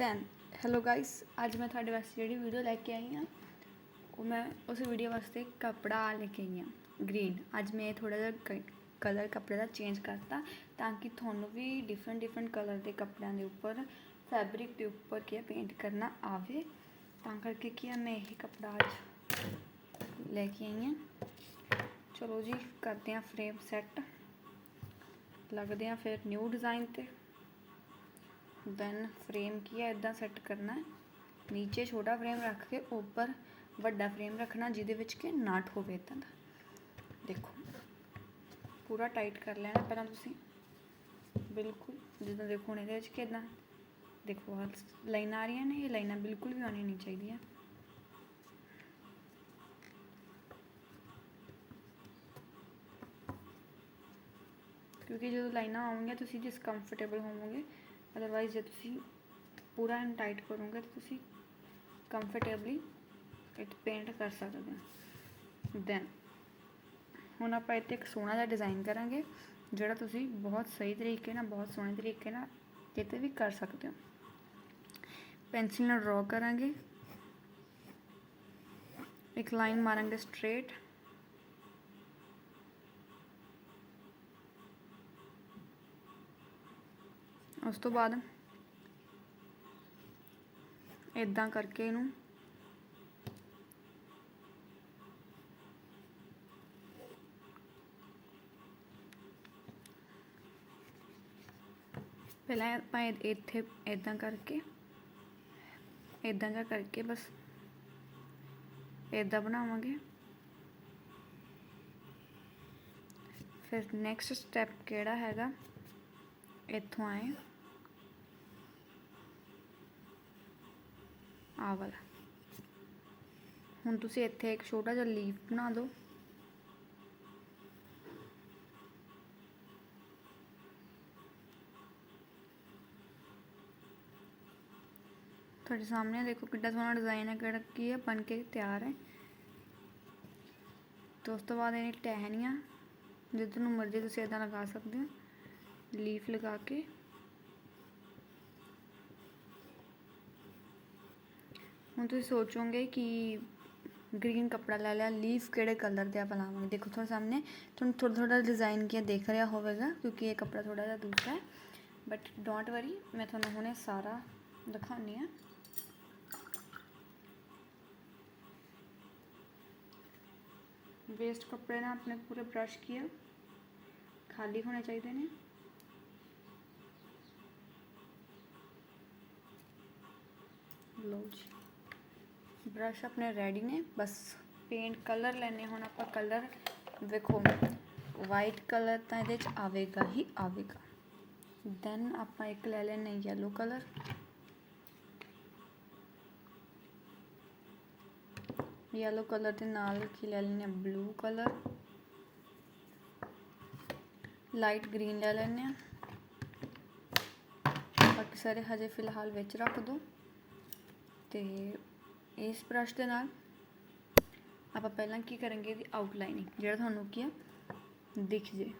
Then hello guys ਅੱਜ ਮੈਂ ਤੁਹਾਡੇ ਵਾਸਤੇ ਜਿਹੜੀ ਵੀਡੀਓ ਲੈ ਕੇ ਆਈ ਹਾਂ, ਉਹ ਮੈਂ ਉਸ ਵੀਡੀਓ ਵਾਸਤੇ ਕੱਪੜਾ ਲੈ ਕੇ ਆਈ ਹਾਂ ਗ੍ਰੀਨ ਅੱਜ ਮੈਂ ਥੋੜਾ ਜਿਹਾ ਕਲਰ ਕੱਪੜੇ ਦਾ ਚੇਂਜ ਕਰਤਾ ਤਾਂ ਕਿ ਤੁਹਾਨੂੰ ਵੀ ਡਿਫਰੈਂਟ ਡਿਫਰੈਂਟ ਕਲਰ ਦੇ ਕੱਪੜਿਆਂ ਦੇ ਉੱਪਰ ਫੈਬਰਿਕ ਦੇ ਉੱਪਰ ਕੀ ਪੇਂਟ ਕਰਨਾ ਆਵੇ। ਤਾਂ ਕਰਕੇ ਕੀ ਆ ਮੈਂ ਇਹ ਕੱਪੜਾ ਅੱਜ ਲੈ ਕੇ ਆਈ ਹਾਂ। ਚਲੋ ਜੀ, ਕਰਦੇ ਹਾਂ ਫਰੇਮ ਸੈੱਟ ਲੱਗਦੇ ਹਾਂ ਫਿਰ ਨਿਊ ਡਿਜ਼ਾਈਨ ਤੇ। ਦੈਨ ਫਰੇਮ ਕੀ ਹੈ? ਇਦਾਂ ਸੈੱਟ ਕਰਨਾ ਹੈ। ਨੀਚੇ ਛੋਟਾ ਫਰੇਮ ਰੱਖ ਕੇ ਉੱਪਰ ਵੱਡਾ ਫਰੇਮ ਰੱਖਣਾ, ਜਿਹਦੇ ਵਿੱਚ ਕਿ ਨਾਟ ਹੋਵੇ ਇਦਾਂ ਦਾ। ਦੇਖੋ, ਪੂਰਾ ਟਾਈਟ ਕਰ ਲੈਣਾ ਪਹਿਲਾਂ ਤੁਸੀਂ। ਬਿਲਕੁਲ, ਜਿੱਦਾਂ ਦੇਖੋ ਹੁਣ ਇਹਦੇ ਵਿੱਚ ਕਿਦਾਂ ਦੇਖੋ, ਆਹ ਲਾਈਨਾਂ ਆ ਰਹੀਆਂ ਨੇ, ਇਹ ਲਾਈਨਾਂ ਬਿਲਕੁਲ ਵੀ ਆਉਣੀਆਂ ਨਹੀਂ ਚਾਹੀਦੀਆਂ। ਕਿਉਂਕਿ ਜਦੋਂ ਲਾਈਨਾਂ ਆਉਣਗੀਆਂ, ਤੁਸੀਂ ਜਿਸ ਕੰਫਰਟੇਬਲ ਹੋਵੋਗੇ। ਅਦਰਵਾਈਜ਼ ਜੇ ਤੁਸੀਂ ਪੂਰਾ ਐਂਡ ਟਾਈਟ ਕਰੋਗੇ, ਤਾਂ ਤੁਸੀਂ ਕੰਫਰਟੇਬਲੀ ਇਟ ਪੇਂਟ ਕਰ ਸਕਦੇ ਹੋ। ਦੈਨ ਹੁਣ ਆਪਾਂ ਇੱਥੇ ਇੱਕ ਸੋਹਣਾ ਜਿਹਾ ਡਿਜ਼ਾਈਨ ਕਰਾਂਗੇ, ਜਿਹੜਾ ਤੁਸੀਂ ਬਹੁਤ ਸਹੀ ਤਰੀਕੇ ਨਾਲ, ਬਹੁਤ ਸੋਹਣੇ ਤਰੀਕੇ ਨਾਲ ਕਿਤੇ ਵੀ ਕਰ ਸਕਦੇ ਹੋ। ਪੈਨਸਿਲ ਨਾਲ ਡਰਾ ਕਰਾਂਗੇ। ਇੱਕ ਲਾਈਨ ਮਾਰਾਂਗੇ ਸਟ੍ਰੇਟ ਉਸ ਤੋਂ ਬਾਅਦ ਇਦਾਂ ਕਰਕੇ ਇਹਨੂੰ ਪਹਿਲਾਂ ਆਪਾਂ ਇੱਥੇ ਇਦਾਂ ਕਰਕੇ ਇਦਾਂ ਜਿਹਾ ਕਰਕੇ ਬਸ ਇਦਾਂ ਬਣਾਵਾਂਗੇ। ਫਿਰ ਨੈਕਸਟ ਸਟੈਪ ਕਿਹੜਾ ਹੈਗਾ? ਇੱਥੋਂ ਆਏ। ਆ ਵਾਲਾ। ਹੁਣ ਤੁਸੀਂ ਇੱਥੇ ਇੱਕ ਛੋਟਾ ਜਿਹਾ ਲੀਫ ਬਣਾ ਦਿਓ। ਤੁਹਾਡੇ ਸਾਹਮਣੇ ਦੇਖੋ ਕਿੱਡਾ ਸੋਹਣਾ ਡਿਜ਼ਾਈਨ ਹੈ, ਕਿਹੜਾ ਕੀ ਹੈ, ਬਣ ਕੇ ਤਿਆਰ ਹੈ। ਤੇ ਉਸ ਤੋਂ ਬਾਅਦ ਇਹਨੇ ਟਹਿਣੀਆਂ, ਜਿੱਧਰ ਨੂੰ ਮਰਜ਼ੀ ਤੁਸੀਂ ਇਦਾਂ ਲਗਾ ਸਕਦੇ ਹੋ। ਲੀਫ ਲਗਾ ਕੇ ਹੁਣ ਤੁਸੀਂ ਸੋਚੋਗੇ ਕਿ ਗ੍ਰੀਨ ਕਪੜਾ ਲੈ ਲਿਆ ਲੀਫ ਕਿਹੜੇ ਕਲਰ ਦੇ ਆਪਾਂ ਲਾਵਾਂਗੇ ਦੇਖੋ ਤੁਹਾਡੇ ਸਾਹਮਣੇ ਤੁਹਾਨੂੰ ਥੋੜਾ ਥੋੜਾ ਡਿਜ਼ਾਈਨ ਕੀ ਦੇਖ ਰਿਹਾ ਹੋਵੇਗਾ ਕਿਉਂਕਿ ਇਹ ਕਪੜਾ ਥੋੜਾ ਜਿਹਾ ਦੂਸਰਾ ਹੈ ਬਟ ਡੋਂਟ ਵਰੀ ਮੈਂ ਤੁਹਾਨੂੰ ਹੁਣੇ ਸਾਰਾ ਦਿਖਾਉਣੀ ਆ वेस्ट कपड़े ना अपने पूरे ब्रश किया खाली होने चाहिए ने लो जी ਬ੍ਰਸ਼ ਆਪਣੇ ਰੈਡੀ ਨੇ, ਬਸ ਪੇਂਟ ਕਲਰ ਲੈਨੇ ਹੁਣ ਆਪਾਂ ਕਲਰ ਵੇਖੋ ਵਾਈਟ ਕਲਰ ਤਾਂ ਇਹਦੇ ਚ ਆਵੇਗਾ ਹੀ ਆਵੇਗਾ। ਦੈਨ ਆਪਾਂ ਇੱਕ ਲੈ ਲੈਨੇ ਯੈਲੋ ਕਲਰ ਯੈਲੋ ਕਲਰ ਦੇ ਨਾਲ ਕੀ ਲੈ ਲੈਨੇ ਬਲੂ ਕਲਰ ਲਾਈਟ ਗ੍ਰੀਨ ਲੈ ਲੈਨੇ ਆ ਬਾਕੀ ਸਾਰੇ ਹਜੇ ਫਿਲਹਾਲ ਵਿੱਚ ਰੱਖ ਦੋ। ਤੇ ਇਸ ਬ੍ਰਸ਼ ਦੇ ਨਾਲ ਆਪਾਂ ਪਹਿਲਾਂ ਕੀ ਕਰਾਂਗੇ ਇਹਦੀ ਆਊਟਲਾਈਨਿੰਗ ਜਿਹੜਾ ਤੁਹਾਨੂੰ ਕੀ ਆ, ਦਿਖ ਜੇ।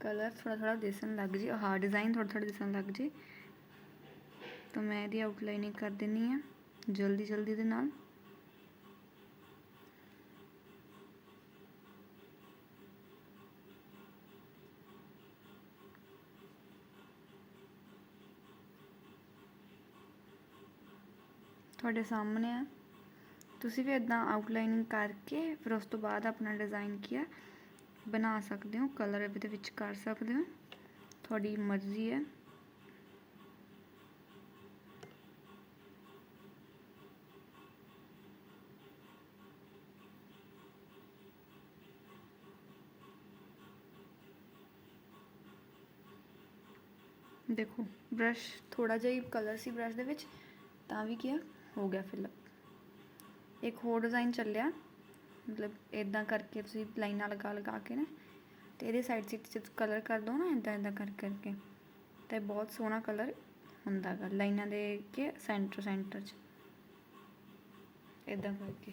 ਕਲਰ ਥੋੜਾ ਥੋੜਾ ਦਿਸਣ ਲੱਗ ਜੇ, ਆਹ ਡਿਜ਼ਾਈਨ ਥੋੜਾ ਥੋੜਾ ਦਿਸਣ ਲੱਗ ਜੇ। ਤਾਂ ਮੈਂ ਇਹਦੀ ਆਊਟਲਾਈਨਿੰਗ ਕਰ ਦਿੰਨੀ ਆ, ਜਲਦੀ ਜਲਦੀ ਦੇ ਨਾਲ। ਤੁਹਾਡੇ ਸਾਹਮਣੇ ਆ। ਤੁਸੀਂ ਵੀ ਇਦਾਂ ਆਊਟਲਾਈਨਿੰਗ ਕਰਕੇ ਫਿਰ ਉਸ ਤੋਂ ਬਾਅਦ ਆਪਣਾ ਡਿਜ਼ਾਈਨ ਕੀਆ ਬਣਾ ਸਕਦੇ ਹੋ ਕਲਰ ਇਹਦੇ ਵਿੱਚ ਕਰ ਸਕਦੇ ਹੋ, ਤੁਹਾਡੀ ਮਰਜ਼ੀ ਹੈ। ਦੇਖੋ ਬ੍ਰਸ਼ ਥੋੜਾ ਜਿਹਾ ਹੀ ਕਲਰ ਸੀ ਬ੍ਰਸ਼ ਦੇ ਵਿੱਚ, ਤਾਂ ਵੀ ਕੀ ਹੋ ਗਿਆ ਫਿਲ ਇੱਕ ਹੋਰ ਡਿਜ਼ਾਈਨ ਚੱਲਿਆ। ਮਤਲਬ ਇਦਾਂ ਕਰਕੇ ਤੁਸੀਂ ਲਾਈਨਾਂ ਲਗਾ ਲਗਾ ਕੇ ਨਾ, ਤੇ ਇਹਦੇ ਸਾਈਡ ਸੀਟ ਤੇ ਕਲਰ ਕਰ ਦੋ ਨਾ ਇਦਾਂ ਇਦਾਂ ਕਰ ਕਰਕੇ। ਤੇ ਬਹੁਤ ਸੋਹਣਾ ਕਲਰ ਹੁੰਦਾਗਾ ਲਾਈਨਾਂ ਦੇ ਕੇ ਸੈਂਟਰ ਸੈਂਟਰ 'ਚ। ਇਦਾਂ ਕਰਕੇ।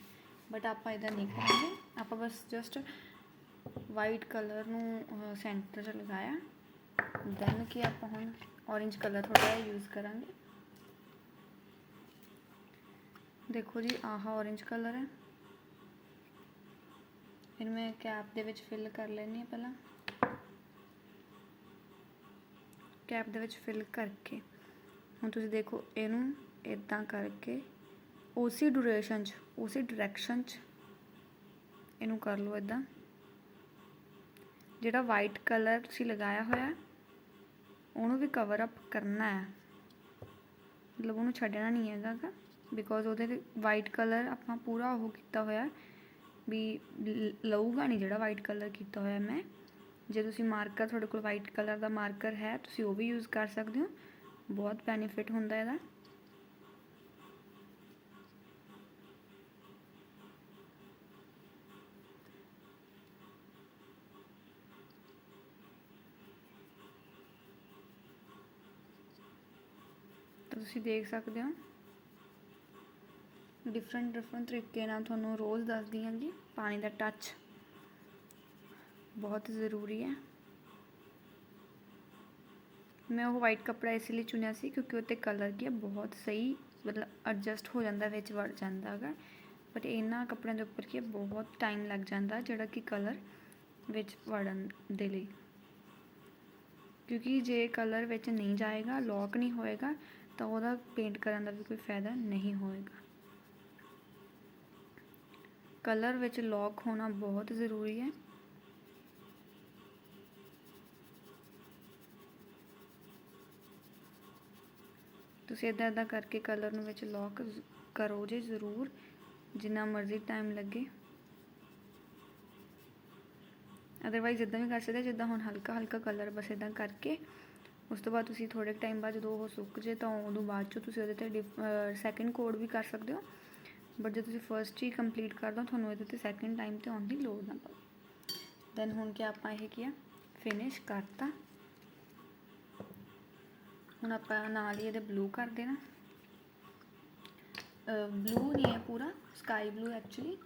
ਬਟ ਆਪਾਂ ਇਦਾਂ ਨਹੀਂ ਕਰਾਂਗੇ। ਆਪਾਂ ਬਸ ਜਸਟ ਵਾਈਟ ਕਲਰ ਨੂੰ ਸੈਂਟਰ 'ਚ ਲਗਾਇਆ। ਦੈਨ ਕੀ ਆਪਾਂ ਹੁਣ orange ਕਲਰ ਥੋੜਾ ਜਿਹਾ ਯੂਜ਼ ਕਰਾਂਗੇ। ਦੇਖੋ ਜੀ, ਆਹ orange ਕਲਰ ਹੈ। ਇਹਨੂੰ ਮੈਂ ਕੈਪ ਦੇ ਵਿੱਚ ਫਿਲ ਕਰ ਲੈਣੀ ਹੈ ਪਹਿਲਾਂ। ਕੈਪ ਦੇ ਵਿੱਚ ਫਿਲ ਕਰਕੇ। ਹੁਣ ਤੁਸੀਂ ਦੇਖੋ, ਇਹਨੂੰ ਇਦਾਂ ਕਰਕੇ, ਉਸੇ ਡਿਊਰੇਸ਼ਨ 'ਚ, ਉਸੇ ਡਾਇਰੈਕਸ਼ਨ 'ਚ ਇਹਨੂੰ ਕਰ ਲਓ ਇਦਾਂ ਜਿਹੜਾ ਵਾਈਟ ਕਲਰ ਤੁਸੀਂ ਲਗਾਇਆ ਹੋਇਆ, ਉਹਨੂੰ ਵੀ ਕਵਰ ਅਪ ਕਰਨਾ ਹੈ। ਮਤਲਬ ਉਹਨੂੰ ਛੱਡਣਾ ਨਹੀਂ ਹੈਗਾ ਗਾ ਬਿਕੋਜ਼ ਉਹਦੇ ਤੇ ਵਾਈਟ ਕਲਰ ਆਪਾਂ ਪੂਰਾ ਉਹ ਕੀਤਾ ਹੋਇਆ ਵੀ ਲ- ਲਊਗਾ ਨਹੀਂ ਜਿਹੜਾ ਵਾਈਟ ਕਲਰ ਕੀਤਾ ਹੋਇਆ ਮੈਂ। ਜੇ ਤੁਸੀਂ ਮਾਰਕਰ ਤੁਹਾਡੇ ਕੋਲ ਵਾਈਟ ਕਲਰ ਦਾ ਮਾਰਕਰ ਹੈ, ਤੁਸੀਂ ਉਹ ਵੀ ਯੂਜ਼ ਕਰ ਸਕਦੇ ਹੋ। ਬਹੁਤ ਬੈਨੀਫਿਟ ਹੁੰਦਾ ਇਹਦਾ। ਤਾਂ ਤੁਸੀਂ ਦੇਖ ਸਕਦੇ ਹੋ। ਡਿਫਰੈਂਟ ਡਿਫਰੈਂਟ ਤਰੀਕੇ ਨਾਲ ਤੁਹਾਨੂੰ ਰੋਜ਼ ਦੱਸਦੀ ਹਾਂ ਜੀ, ਪਾਣੀ ਦਾ ਟੱਚ ਬਹੁਤ ਜ਼ਰੂਰੀ ਹੈ। ਮੈਂ ਉਹ ਵਾਈਟ ਕੱਪੜਾ ਇਸ ਲਈ ਚੁਣਿਆ ਸੀ ਕਿਉਂਕਿ ਉਹ 'ਤੇ ਕਲਰ ਕੀ ਹੈ, ਬਹੁਤ ਸਹੀ ਮਤਲਬ ਐਡਜਸਟ ਹੋ ਜਾਂਦਾ, ਵਿੱਚ ਵੜ ਜਾਂਦਾ ਹੈਗਾ। ਬਟ ਇਹਨਾਂ ਕੱਪੜਿਆਂ ਦੇ ਉੱਪਰ ਕੀ ਹੈ, ਬਹੁਤ ਟਾਈਮ ਲੱਗ ਜਾਂਦਾ ਜਿਹੜਾ ਕਿ ਕਲਰ ਵਿੱਚ ਵੜਨ ਦੇ ਲਈ। ਕਿਉਂਕਿ ਜੇ ਕਲਰ ਵਿੱਚ ਨਹੀਂ ਜਾਏਗਾ ਲੌਕ ਨਹੀਂ ਹੋਏਗਾ, ਤਾਂ ਉਹਦਾ ਪੇਂਟ ਕਰਨ ਦਾ ਵੀ ਕੋਈ ਫਾਇਦਾ ਨਹੀਂ ਹੋਏਗਾ। ਕਲਰ ਵਿੱਚ ਲੌਕ ਹੋਣਾ ਬਹੁਤ ਜ਼ਰੂਰੀ ਹੈ। ਤੁਸੀਂ ਇਦਾਂ ਇਦਾਂ ਕਰਕੇ ਕਲਰ ਨੂੰ ਵਿੱਚ ਲੌਕ ਕਰੋ ਜੇ ਜ਼ਰੂਰ, ਜਿੰਨਾ ਮਰਜ਼ੀ ਟਾਈਮ ਲੱਗੇ। ਅਦਰਵਾਈਜ਼ ਜਿੱਦਾਂ ਵੀ ਕਰ ਸਕਦੇ, ਜਿੱਦਾਂ ਹੁਣ ਹਲਕਾ ਹਲਕਾ ਕਲਰ ਬਸ ਇਦਾਂ ਕਰਕੇ, ਉਸ ਤੋਂ ਬਾਅਦ ਤੁਸੀਂ ਥੋੜੇ ਟਾਈਮ ਬਾਅਦ ਜਦੋਂ ਉਹ ਸੁੱਕ ਜੇ ਤਾਂ ਉਦੋਂ ਬਾਅਦ ਚੋਂ ਤੁਸੀਂ ਉਹਦੇ ਤੇ ਸੈਕਿੰਡ ਕੋਡ ਵੀ ਕਰ ਸਕਦੇ ਹੋ। ਬਟ ਜੇ ਤੁਸੀਂ ਫਰਸਟ ਹੀ ਕੰਪਲੀਟ ਕਰ ਦੋ, ਤੁਹਾਨੂੰ ਇਹਦੇ ਤੇ ਸੈਕਿੰਡ ਟਾਈਮ ਤੇ ਆਉਣ ਦੀ ਲੋੜ ਨਾ ਪਵੇ। ਦੈਨ ਹੁਣ ਕੀ ਆਪਾਂ ਇਹ ਕੀ ਆ? ਫਿਨਿਸ਼ ਕਰਤਾ। ਹੁਣ ਆਪਾਂ ਨਾਲ ਹੀ ਇਹਦੇ ਬਲੂ ਕਰ ਦੇਣਾ। ਬਲੂ ਨਹੀਂ ਹੈ ਪੂਰਾ sky blue actually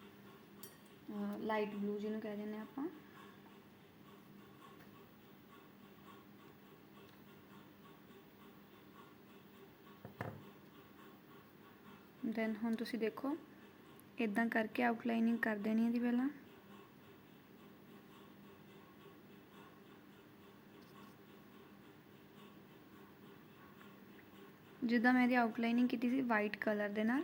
light blue ਜਿਹਨੂੰ ਕਹਿ ਦਿੰਦੇ ਆਪਾਂ। ਦੈਨ ਹੁਣ ਤੁਸੀਂ ਦੇਖੋ ਇਦਾਂ ਕਰਕੇ ਆਊਟਲਾਈਨਿੰਗ ਕਰ ਦੇਣੀ ਇਹਦੀ ਪਹਿਲਾਂ। ਜਿੱਦਾਂ ਮੈਂ ਇਹਦੀ ਆਊਟਲਾਈਨਿੰਗ ਕੀਤੀ ਸੀ ਵਾਈਟ ਕਲਰ ਦੇ ਨਾਲ,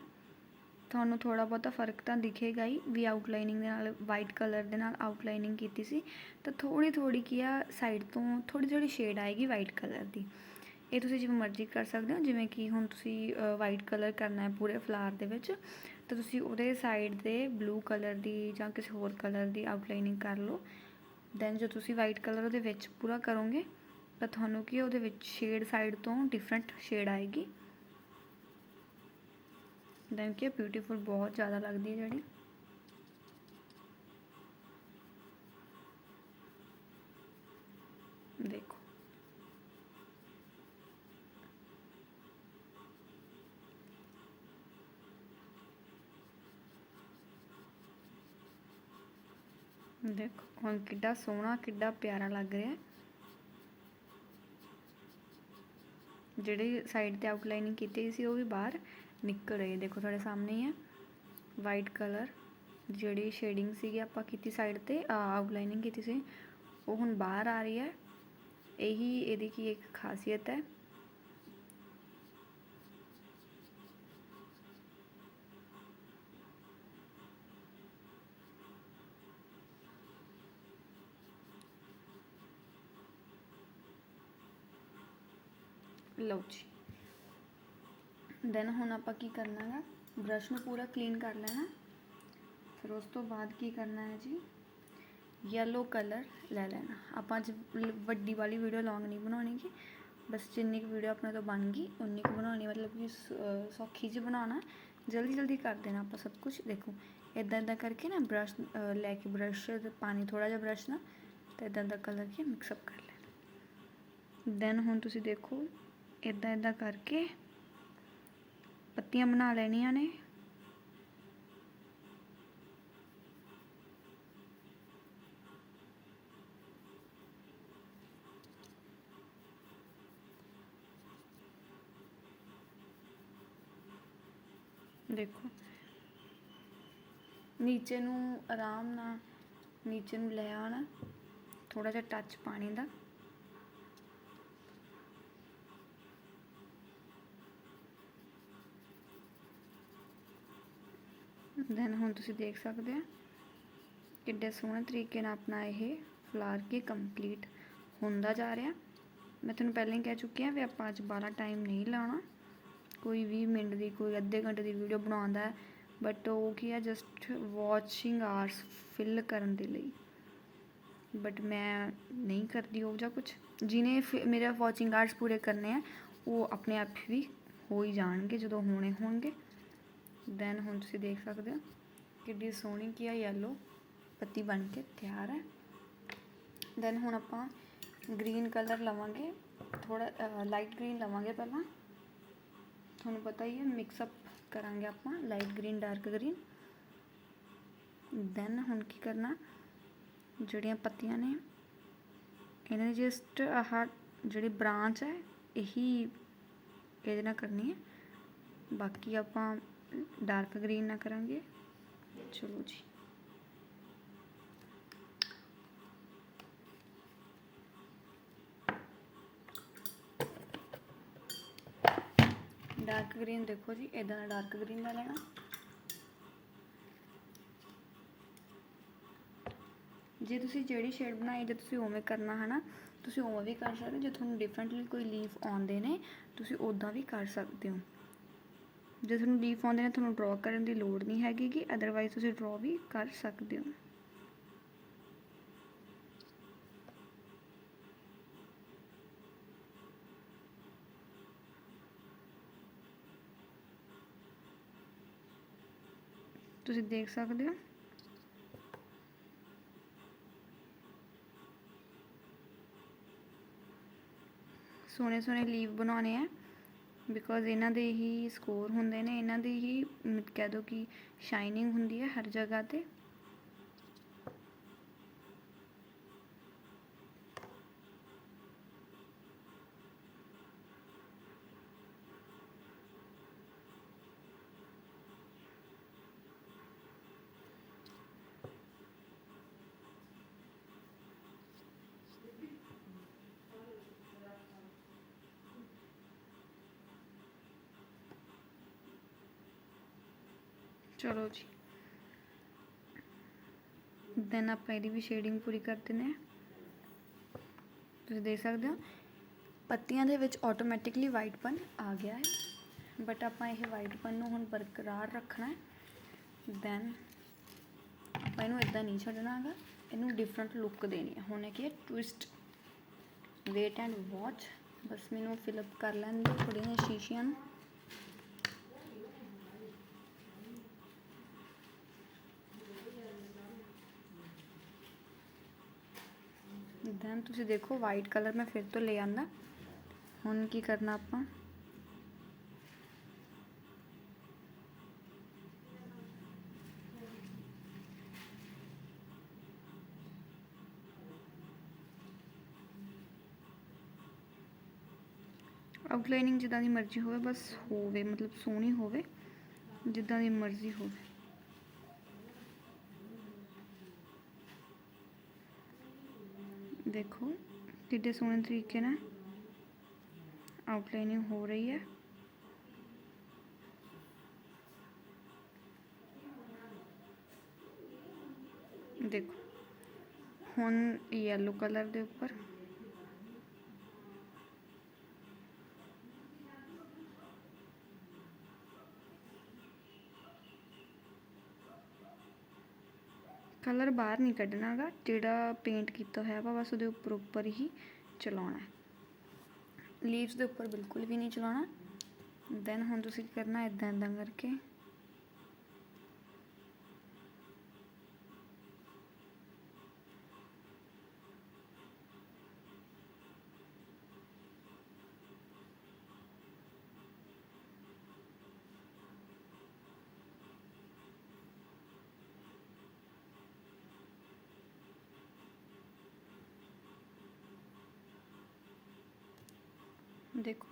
ਤੁਹਾਨੂੰ ਥੋੜਾ ਬਹੁਤਾ ਫ਼ਰਕ ਤਾਂ ਦਿਖੇਗਾ ਹੀ ਵੀ ਆਊਟਲਾਈਨਿੰਗ ਦੇ ਨਾਲ ਵਾਈਟ ਕਲਰ ਦੇ ਨਾਲ ਆਊਟਲਾਈਨਿੰਗ ਕੀਤੀ ਸੀ। ਤਾਂ ਥੋੜੀ ਥੋੜੀ ਕੀ ਆ ਸਾਈਡ ਤੋਂ ਥੋੜੀ ਥੋੜੀ ਸ਼ੇਡ ਆਏਗੀ ਵਾਈਟ ਕਲਰ ਦੀ। ਇਹ ਤੁਸੀਂ ਜਿਵੇਂ ਮਰਜ਼ੀ ਕਰ ਸਕਦੇ ਹੋ, ਜਿਵੇਂ ਕਿ ਹੁਣ ਤੁਸੀਂ ਵਾਈਟ ਕਲਰ ਕਰਨਾ ਹੈ ਪੂਰੇ ਫਲਾਰ ਦੇ ਵਿੱਚ, ਤਾਂ ਤੁਸੀਂ ਉਹਦੇ ਸਾਈਡ ਦੇ ਬਲੂ ਕਲਰ ਦੀ ਜਾਂ ਕਿਸੇ ਹੋਰ ਕਲਰ ਦੀ ਆਊਟਲਾਈਨਿੰਗ ਕਰ ਲਓ। ਦੈਨ ਜੋ ਤੁਸੀਂ ਵਾਈਟ ਕਲਰ ਉਹਦੇ ਵਿੱਚ ਪੂਰਾ ਕਰੋਗੇ, ਤਾਂ ਤੁਹਾਨੂੰ ਕੀ ਉਹਦੇ ਵਿੱਚ ਸ਼ੇਡ ਸਾਈਡ ਤੋਂ ਡਿਫਰੈਂਟ ਸ਼ੇਡ ਆਏਗੀ। ਦੈਨ ਕੀ ਬਿਊਟੀਫੁਲ ਬਹੁਤ ਜ਼ਿਆਦਾ ਲੱਗਦੀ ਹੈ ਜਿਹੜੀ। ਦੇਖੋ, ਹੁਣ ਕਿੱਡਾ ਸੋਹਣਾ, ਕਿੱਡਾ ਪਿਆਰਾ ਲੱਗ ਰਿਹਾ। ਜਿਹੜੀ ਸਾਈਡ ਤੇ ਆਊਟਲਾਈਨਿੰਗ ਕੀਤੀ ਸੀ, ਉਹ ਵੀ ਬਾਹਰ ਨਿਕਲ ਰਹੀ। ਹੈ ਦੇਖੋ, ਤੁਹਾਡੇ ਸਾਹਮਣੇ ਹੀ ਹੈ ਵਾਈਟ ਕਲਰ ਜਿਹੜੀ ਸ਼ੇਡਿੰਗ ਸੀਗੀ, ਆਪਾਂ ਕੀਤੀ ਸਾਈਡ ਤੇ ਆਊਟਲਾਈਨਿੰਗ ਕੀਤੀ ਸੀ। ਉਹ ਹੁਣ ਬਾਹਰ ਆ ਰਹੀ ਹੈ। ਇਹੀ, ਇਹਦੀ ਕੀ ਇੱਕ ਖਾਸੀਅਤ ਹੈ। ਲਓ ਜੀ। ਦੈਨ ਹੁਣ ਆਪਾਂ ਕੀ ਕਰਨਾ ਹੈ ਬ੍ਰਸ਼ ਨੂੰ ਪੂਰਾ ਕਲੀਨ ਕਰ ਲੈਣਾ। ਫਿਰ ਉਸ ਤੋਂ ਬਾਅਦ ਕੀ ਕਰਨਾ ਹੈ ਜੀ? ਯੈਲੋ ਕਲਰ ਲੈ ਲੈਣਾ। ਆਪਾਂ ਅੱਜ ਵੱਡੀ ਵਾਲੀ ਵੀਡੀਓ ਲੌਂਗ ਨਹੀਂ ਬਣਾਉਣੀ ਗੀ। ਬਸ ਜਿੰਨੀ ਕੁ ਵੀਡੀਓ ਆਪਣੇ ਤੋਂ ਬਣ ਗਈ, ਉਨੀ ਕੁ ਬਣਾਉਣੀ। ਮਤਲਬ ਕਿ ਸ- ਸੌਖੀ ਜਿਹੀ ਬਣਾਉਣਾ। ਜਲਦੀ ਜਲਦੀ ਕਰ ਦੇਣਾ ਆਪਾਂ ਸਭ ਕੁਝ ਦੇਖੋ ਇਦਾਂ ਇਦਾਂ ਕਰਕੇ ਨਾ ਬ੍ਰਸ਼ ਲੈ ਕੇ ਬ੍ਰਸ਼ ਤੇ ਪਾਣੀ ਥੋੜਾ ਜਿਹਾ ਬ੍ਰਸ਼ ਨਾਲ, ਤੇ ਇਦਾਂ ਦਾ ਕਲਰ ਕੀ ਮਿਕਸ ਅਪ ਕਰ ਲੈਣਾ। ਦੈਨ ਹੁਣ ਤੁਸੀਂ ਦੇਖੋ ਇਦਾਂ ਇਦਾਂ ਕਰਕੇ ਪੱਤੀਆਂ ਬਣਾ ਲੈਣੀਆਂ ਨੇ। ਦੇਖੋ, ਨੀਚੇ ਨੂੰ ਆਰਾਮ ਨਾਲ ਨੀਚੇ ਨੂੰ ਲੈ ਆਉਣਾ ਥੋੜਾ ਜਿਹਾ ਟੱਚ ਪਾਣੀ ਦਾ। ਦੈਨ ਹੁਣ ਤੁਸੀਂ ਦੇਖ ਸਕਦੇ ਆ ਕਿੱਡੇ ਸੋਹਣੇ ਤਰੀਕੇ ਨਾਲ ਆਪਣਾ ਇਹ ਫਲਾਰ ਕੇ ਕੰਪਲੀਟ ਹੁੰਦਾ ਜਾ ਰਿਹਾ। ਮੈਂ ਤੁਹਾਨੂੰ ਪਹਿਲਾਂ ਹੀ ਕਹਿ ਚੁੱਕੀ ਹਾਂ ਵੀ ਆਪਾਂ ਅੱਜ ਬਾਹਲਾ ਟਾਈਮ ਨਹੀਂ ਲਾਉਣਾ। ਕੋਈ 20 ਮਿੰਟ ਦੀ, ਕੋਈ ਅੱਧੇ ਘੰਟੇ ਦੀ ਵੀਡੀਓ ਬਣਾਉਂਦਾ ਹੈ ਬਟ ਉਹ ਕੀ ਹੈ ਜਸਟ ਵਾਚਿੰਗ ਆਰਸ ਫਿਲ ਕਰਨ ਦੇ ਲਈ। ਬਟ ਮੈਂ ਨਹੀਂ ਕਰਦੀ ਉਹ ਜਾਂ ਕੁਝ ਜਿਹਨੇ ਫਿ- ਮੇਰੇ ਵਾਚਿੰਗ ਆਰਸ ਪੂਰੇ ਕਰਨੇ ਆ, ਉਹ ਆਪਣੇ ਆਪ ਵੀ ਹੋ ਹੀ ਜਾਣਗੇ, ਜਦੋਂ ਹੋਣੇ ਹੋਣਗੇ। ਦੈਨ ਹੁਣ ਤੁਸੀਂ ਦੇਖ ਸਕਦੇ ਹੋ ਕਿੱਡੀ ਸੋਹਣੀ ਕੀ ਆ ਯੈਲੋ ਪੱਤੀ ਬਣ ਕੇ ਤਿਆਰ ਹੈ। ਦੈਨ ਹੁਣ ਆਪਾਂ ਗ੍ਰੀਨ ਕਲਰ ਲਵਾਂਗੇ ਥੋੜਾ ਲਾਈਟ ਗ੍ਰੀਨ ਲਵਾਂਗੇ ਪਹਿਲਾਂ। ਤੁਹਾਨੂੰ ਪਤਾ ਹੀ ਹੈ ਮਿਕਸ ਅਪ ਕਰਾਂਗੇ ਆਪਾਂ light green dark green then ਹੁਣ ਕੀ ਕਰਨਾ, ਜਿਹੜੀਆਂ ਪੱਤੀਆਂ ਨੇ, ਇਹਨਾਂ ਦੀ ਜਸਟ ਆਹ ਜਿਹੜੀ ਬ੍ਰਾਂਚ ਹੈ, ਇਹੀ ਇਹਦੇ ਨਾਲ ਕਰਨੀ ਹੈ। ਬਾਕੀ ਆਪਾਂ ਡਾਰਕ ਗ੍ਰੀਨ ਨਾਲ ਕਰਾਂਗੇ। ਚਲੋ ਜੀ। ਡਾਰਕ ਗ੍ਰੀਨ ਦੇਖੋ ਜੀ ਇਦਾਂ ਦਾ ਡਾਰਕ ਗ੍ਰੀਨ ਦਾ ਲੈਣਾ। ਜੇ ਤੁਸੀਂ ਜਿਹੜੀ ਸ਼ੇਡ ਬਣਾਈ ਜੇ ਤੁਸੀਂ ਉਵੇਂ ਕਰਨਾ ਹਨਾ, ਤੁਸੀਂ ਉਵੇਂ ਵੀ ਕਰ ਸਕਦੇ ਹੋ। ਜੇ ਤੁਹਾਨੂੰ ਡਿਫਰੈਂਟਲੀ ਕੋਈ ਲੀਫ ਆਉਂਦੇ ਨੇ, ਤੁਸੀਂ ਉਦਾਂ ਵੀ ਕਰ ਸਕਦੇ ਹੋ। ਜੇ ਤੁਹਾਨੂੰ ਲੀਫ ਆਉਂਦੇ ਨੇ, ਤੁਹਾਨੂੰ ਡਰਾ ਕਰਨ ਦੀ ਲੋੜ ਨਹੀਂ ਹੈਗੀ ਕਿ ਅਦਰਵਾਈਜ਼ ਤੁਸੀਂ ਡਰਾ ਵੀ ਕਰ ਸਕਦੇ ਹੋ। ਤੁਸੀਂ ਦੇਖ ਸਕਦੇ ਹੋ। ਸੋਹਣੇ ਸੋਹਣੇ ਲੀਵ ਬਣਾਉਣੇ ਆ। ਬਿਕੋਜ਼ ਇਹਨਾਂ ਦੇ ਹੀ ਸਕੋਰ ਹੁੰਦੇ ਨੇ, ਇਹਨਾਂ ਦੀ ਹੀ ਕਹਿ ਦੋ ਕਿ ਸ਼ਾਈਨਿੰਗ ਹੁੰਦੀ ਹੈ ਹਰ ਜਗ੍ਹਾ ਤੇ। ਚਲੋ ਜੀ। ਦੈਨ ਆਪਾਂ ਇਹਦੀ ਵੀ ਸ਼ੇਡਿੰਗ ਪੂਰੀ ਕਰ ਦਿੰਦੇ ਹਾਂ। ਤੁਸੀਂ ਦੇਖ ਸਕਦੇ ਹੋ, ਪੱਤੀਆਂ ਦੇ ਵਿੱਚ ਆਟੋਮੈਟਿਕਲੀ ਵਾਈਟਪਨ ਆ ਗਿਆ ਹੈ। ਬਟ ਆਪਾਂ ਇਹ ਵਾਈਟਪਨ ਨੂੰ ਹੁਣ ਬਰਕਰਾਰ ਰੱਖਣਾ ਹੈ। ਦੈਨ ਆਪਾਂ ਇਹਨੂੰ ਇਦਾਂ ਨਹੀਂ ਛੱਡਣਾ ਹੈਗਾ। ਇਹਨੂੰ ਡਿਫਰੈਂਟ ਲੁੱਕ ਦੇਣੀ ਹੈ। ਹੁਣ ਇਹ ਕੀ ਹੈ ਟਵਿਸਟ ਵੇਟ ਐਂਡ ਵਾਚ ਬਸ ਮੈਨੂੰ ਫਿਲ ਅਪ ਕਰ ਲੈਣ ਦਿਓ ਥੋੜ੍ਹੀਆਂ ਸ਼ੀਸ਼ੀਆਂ ਨੂੰ। ਦੈਨ ਤੁਸੀਂ ਦੇਖੋ ਵਾਈਟ ਕਲਰ ਮੈਂ ਫਿਰ ਤੋਂ ਲੈ ਆਂਦਾ ਹੁਣ ਕੀ ਕਰਨਾ ਆਪਾਂ ਆਊਟਲਾਈਨਿੰਗ ਜਿੱਦਾਂ ਦੀ ਮਰਜ਼ੀ ਹੋਵੇ ਬਸ ਹੋਵੇ ਮਤਲਬ ਸੋਹਣੀ ਹੋਵੇ ਜਿੱਦਾਂ ਦੀ ਮਰਜ਼ੀ ਹੋਵੇ ਦੇਖੋ, ਕਿੱਡੇ ਸੋਹਣੇ ਤਰੀਕੇ ਨਾਲ ਆਊਟਲਾਈਨਿੰਗ ਹੋ ਰਹੀ ਹੈ। ਦੇਖੋ, ਹੁਣ ਯੈਲੋ ਕਲਰ ਦੇ ਉੱਪਰ ਕਲਰ ਬਾਹਰ ਨਹੀਂ ਕੱਢਣਾਗਾ ਜਿਹੜਾ ਪੇਂਟ ਕੀਤਾ ਹੋਇਆ ਵਾ, ਬਸ ਉਹਦੇ ਉੱਪਰ ਉੱਪਰ ਹੀ ਚਲਾਉਣਾ ਲੀਵਸ ਦੇ ਉੱਪਰ ਬਿਲਕੁਲ ਵੀ ਨਹੀਂ ਚਲਾਉਣਾ। ਦੈਨ ਹੁਣ ਤੁਸੀਂ ਕੀ ਕਰਨਾ ਇਦਾਂ ਇਦਾਂ ਕਰਕੇ ਦੇਖੋ,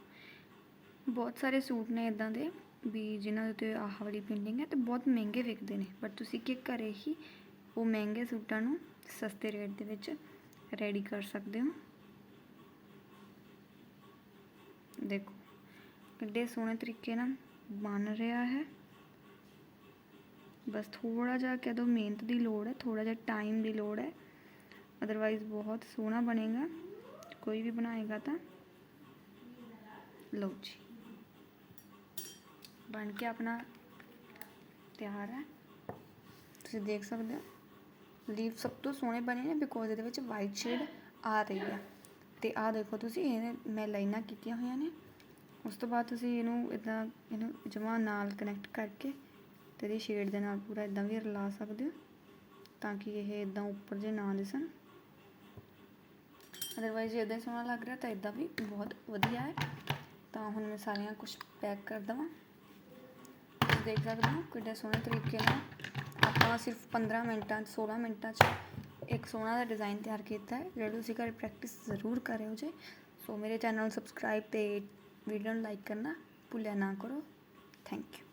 ਬਹੁਤ ਸਾਰੇ ਸੂਟ ਨੇ ਇਦਾਂ ਦੇ ਵੀ ਜਿਨ੍ਹਾਂ ਦੇ ਉੱਤੇ ਆਹ ਵਾਲੀ ਪੇਂਟਿੰਗ ਹੈ ਤੇ ਬਹੁਤ ਮਹਿੰਗੇ ਵਿਕਦੇ ਨੇ। ਬਟ ਤੁਸੀਂ ਕਿ ਘਰੇ ਹੀ ਉਹ ਮਹਿੰਗੇ ਸੂਟਾਂ ਨੂੰ ਸਸਤੇ ਰੇਟ ਦੇ ਵਿੱਚ ਰੈਡੀ ਕਰ ਸਕਦੇ ਹੋ? ਦੇਖੋ, ਕਿੱਡੇ ਸੋਹਣੇ ਤਰੀਕੇ ਨਾਲ ਬਣ ਰਿਹਾ ਹੈ। ਬਸ ਥੋੜਾ ਜਿਹਾ ਕਹਿ ਦੋ ਮਿਹਨਤ ਦੀ ਲੋੜ ਹੈ ਥੋੜਾ ਜਿਹਾ ਟਾਈਮ ਦੀ ਲੋੜ ਹੈ। ਅਦਰਵਾਈਜ਼ ਬਹੁਤ ਸੋਹਣਾ ਬਣੇਗਾ। ਕੋਈ ਵੀ ਬਣਾਏਗਾ ਤਾਂ। ਲਓ ਜੀ। ਬਣ ਕੇ ਆਪਣਾ ਤਿਆਰ ਹੈ। ਤੁਸੀਂ ਦੇਖ ਸਕਦੇ ਹੋ ਲੀਫ ਸਭ ਤੋਂ ਸੋਹਣੇ ਬਣੇ ਨੇ ਬਿਕੋਜ਼ ਇਹਦੇ ਵਿੱਚ ਵਾਈਟ ਸ਼ੇਡ ਆ ਰਹੀ ਹੈ। ਤੇ ਆਹ ਦੇਖੋ ਤੁਸੀਂ ਇਹਨੇ ਮੈਂ ਲਾਈਨਾਂ ਕੀਤੀਆਂ ਹੋਈਆਂ ਨੇ। ਉਸ ਤੋਂ ਬਾਅਦ ਤੁਸੀਂ ਇਹਨੂੰ ਇਦਾਂ ਇਹਨੂੰ ਜਮਾ ਨਾਲ ਕਨੈਕਟ ਕਰਕੇ ਤੇ ਇਹਦੀ ਸ਼ੇਡ ਦੇ ਨਾਲ ਪੂਰਾ ਇਦਾਂ ਵੀ ਰਲਾ ਸਕਦੇ ਹੋ, ਤਾਂ ਕਿ ਇਹ ਇਦਾਂ ਉੱਪਰ ਜੇ ਨਾ ਦਿਸਣ। ਅਦਰਵਾਈਜ਼ ਜੇ ਇਦਾਂ ਸੋਹਣਾ ਲੱਗ ਰਿਹਾ ਤਾਂ ਇਦਾਂ ਵੀ ਬਹੁਤ ਵਧੀਆ ਹੈ। ਤਾਂ ਹੁਣ ਮੈਂ ਸਾਰੀਆਂ ਕੁਝ ਪੈਕ ਕਰ ਦਵਾਂ। ਤੁਸੀਂ ਦੇਖ ਸਕਦੇ ਹੋ ਕਿੱਡੇ ਸੋਹਣੇ ਤਰੀਕੇ ਨਾਲ। ਆਪਾਂ ਸਿਰਫ 15 ਮਿੰਟਾਂ 'ਚ 16 ਮਿੰਟਾਂ 'ਚ ਇੱਕ ਸੋਹਣਾ ਦਾ ਡਿਜ਼ਾਈਨ ਤਿਆਰ ਕੀਤਾ ਹੈ। ਜਿਹੜਾ ਤੁਸੀਂ ਘਰ ਪ੍ਰੈਕਟਿਸ ਜ਼ਰੂਰ ਕਰਿਓ ਜੇ, ਸੋ ਮੇਰੇ ਚੈਨਲ ਨੂੰ ਸਬਸਕ੍ਰਾਈਬ ਤੇ ਵੀਡੀਓ ਨੂੰ ਲਾਈਕ ਕਰਨਾ ਭੁੱਲਿਆ ਨਾ ਕਰੋ। Thank you